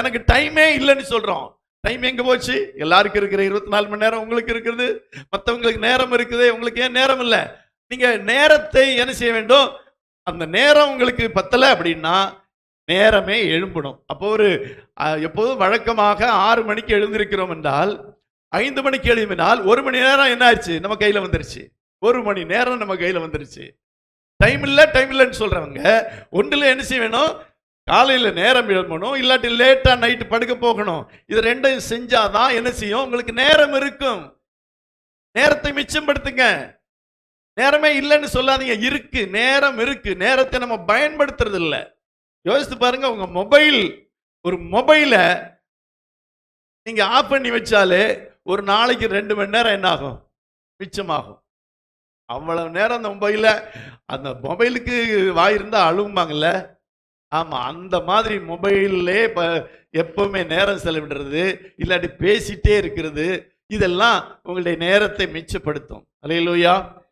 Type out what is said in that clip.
எனக்கு டைமே இல்லைன்னு சொல்கிறோம் டைம் எங்கே போச்சு? எல்லாருக்கும் இருக்கிற இருபத்தி நாலு மணி நேரம் உங்களுக்கு இருக்கிறது மற்றவங்களுக்கு நேரம் இருக்குது. உங்களுக்கு ஏன் நேரம் இல்லை? நீங்கள் நேரத்தை என்ன செய்ய வேண்டும்? அந்த நேரம் உங்களுக்கு பத்தலை அப்படின்னா நேரமே எழும்பணும். அப்போ ஒரு எப்போதும் வழக்கமாக ஆறு மணிக்கு எழுந்திருக்கிறோம் என்றால் ஐந்து மணிக்கு எழுப்பினால் ஒரு மணி நேரம் என்ன ஆயிடுச்சு? நம்ம கையில் வந்துருச்சு. ஒரு மணி நேரம் நம்ம கையில் வந்துருச்சு. டைம் இல்லை டைம் இல்லைன்னு சொல்கிறவங்க ஒன்றில் என்ன செய்ய வேணும்? காலையில் நேரம் எழுப்பணும் இல்லாட்டி லேட்டாக நைட்டு படுக்க போகணும். இது ரெண்டையும் செஞ்சாதான் என்ன செய்யும்? உங்களுக்கு நேரம் இருக்கும். நேரத்தை மிச்சப்படுத்துங்க. நேரமே இல்லைன்னு சொல்லாதீங்க. இருக்கு நேரம் இருக்கு. நேரத்தை நம்ம பயன்படுத்துறது இல்லை யோசித்து பாருங்க உங்க மொபைல் ஒரு மொபைலை நீங்க ஆஃப் பண்ணி வச்சாலே ஒரு நாளைக்கு ரெண்டு மணி நேரம் என்ன ஆகும்? மிச்சமாகும். அவ்வளவு நேரம் அந்த மொபைலில் அந்த மொபைலுக்கு வாய் இருந்தால் அழுகுமாங்கல்ல ஆமாம் அந்த மாதிரி மொபைல்லே இப்போ எப்பவுமே நேரம் செலவிடுறது இல்லாட்டி பேசிட்டே இருக்கிறது இதெல்லாம் உங்களுடைய நேரத்தை மிச்சப்படுத்தும். அலையிலூயா.